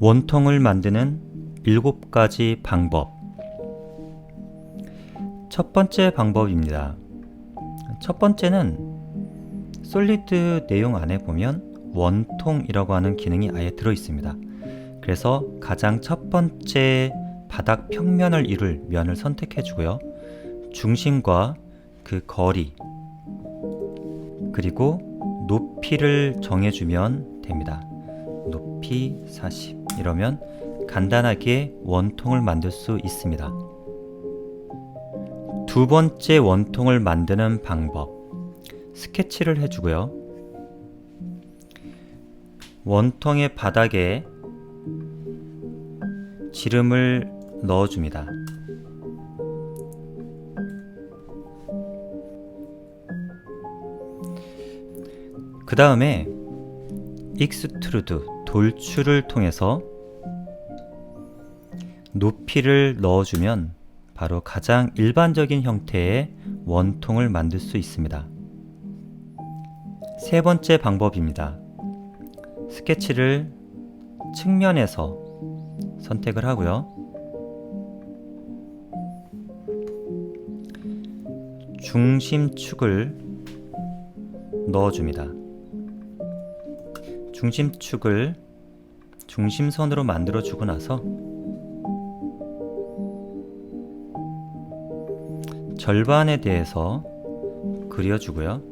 원통을 만드는 7가지 방법. 첫 번째 방법입니다. 첫 번째는 솔리드 내용 안에 보면 원통이라고 하는 기능이 아예 들어 있습니다. 그래서 가장 첫 번째 바닥 평면을 이룰 면을 선택해 주고요. 중심과 그 거리 그리고 높이를 정해 주면 됩니다. 높이 40 이러면 간단하게 원통을 만들 수 있습니다. 두 번째 원통을 만드는 방법 스케치를 해주고요. 원통의 바닥에 지름을 넣어줍니다. 그 다음에 익스트루드 돌출을 통해서 높이를 넣어주면 바로 가장 일반적인 형태의 원통을 만들 수 있습니다. 세 번째 방법입니다. 스케치를 측면에서 선택을 하고요. 중심축을 넣어줍니다. 중심축을 중심선으로 만들어 주고 나서 절반에 대해서 그려주고요.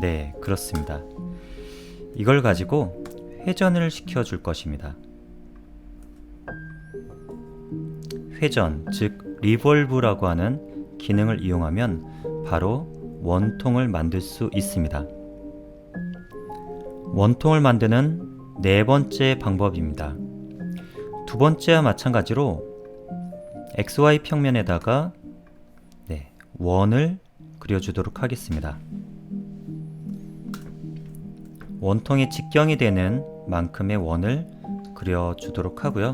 네, 그렇습니다. 이걸 가지고 회전을 시켜 줄 것입니다. 회전, 즉 리볼브라고 하는 기능을 이용하면 바로 원통을 만들 수 있습니다. 원통을 만드는 네 번째 방법입니다. 두 번째와 마찬가지로 XY 평면에다가 네, 원을 그려주도록 하겠습니다. 원통에 직경이 되는 만큼의 원을 그려주도록 하고요.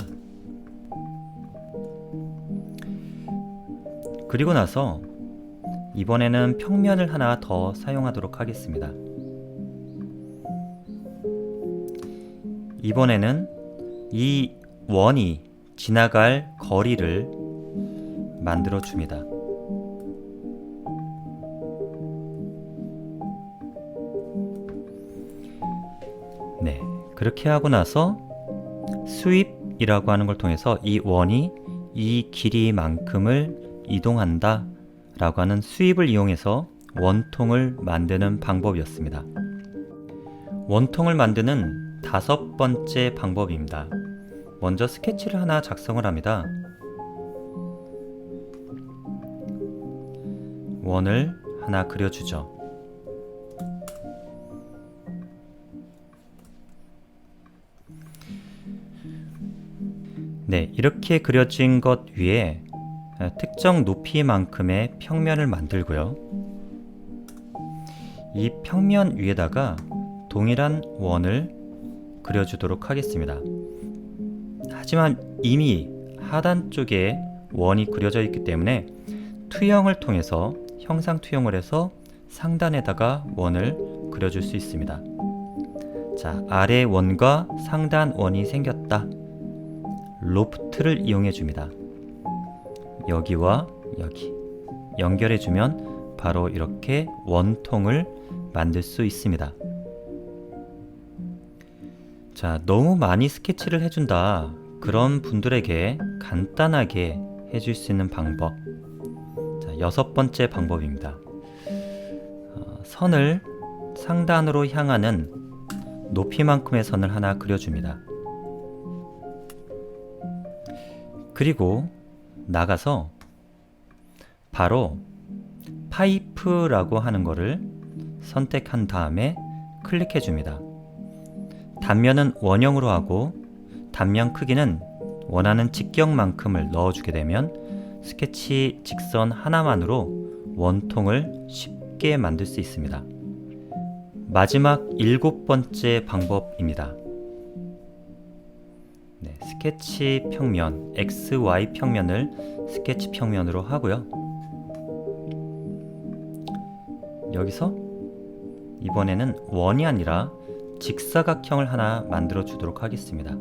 그리고 나서 이번에는 평면을 하나 더 사용하도록 하겠습니다. 이번에는 이 원이 지나갈 거리를 만들어 줍니다. 네, 그렇게 하고 나서 스윕이라고 하는 걸 통해서 이 원이 이 길이만큼을 이동한다 라고 하는 수입을 이용해서 원통을 만드는 방법이었습니다. 원통을 만드는 다섯 번째 방법입니다. 먼저 스케치를 하나 작성을 합니다. 원을 하나 그려주죠. 네, 이렇게 그려진 것 위에 특정 높이만큼의 평면을 만들고요. 이 평면 위에다가 동일한 원을 그려주도록 하겠습니다. 하지만 이미 하단 쪽에 원이 그려져 있기 때문에 투영을 통해서 형상 투영을 해서 상단에다가 원을 그려줄 수 있습니다. 자, 아래 원과 상단 원이 생겼다. 로프트를 이용해 줍니다. 여기와 여기 연결해 주면 바로 이렇게 원통을 만들 수 있습니다. 자, 너무 많이 스케치를 해준다. 그런 분들에게 간단하게 해줄 수 있는 방법. 자, 여섯 번째 방법입니다. 어, 선을 상단으로 향하는 높이만큼의 선을 하나 그려줍니다. 그리고 나가서 바로 파이프라고 하는 것을 선택한 다음에 클릭해 줍니다. 단면은 원형으로 하고 단면 크기는 원하는 직경만큼을 넣어주게 되면 스케치 직선 하나만으로 원통을 쉽게 만들 수 있습니다. 마지막 일곱 번째 방법입니다. 네, 스케치 평면, XY 평면을 스케치 평면으로 하고요. 여기서 이번에는 원이 아니라 직사각형을 하나 만들어 주도록 하겠습니다.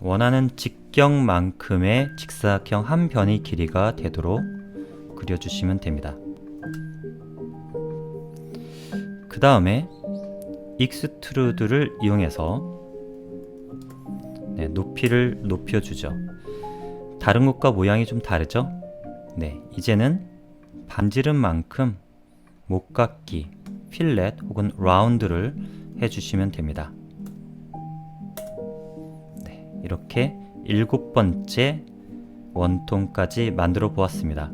원하는 직경만큼의 직사각형 한 변의 길이가 되도록 그려주시면 됩니다. 그 다음에 익스트루드를 이용해서 네, 높이를 높여주죠. 다른 것과 모양이 좀 다르죠? 네, 이제는 반지름 만큼 목깎기, 필렛 혹은 라운드를 해주시면 됩니다. 네, 이렇게 일곱 번째 원통까지 만들어 보았습니다.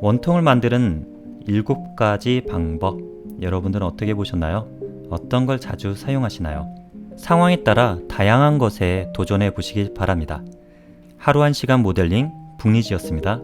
원통을 만드는 일곱 가지 방법, 여러분들은 어떻게 보셨나요? 어떤 걸 자주 사용하시나요? 상황에 따라 다양한 것에 도전해 보시길 바랍니다. 하루 한 시간 모델링 북리지였습니다.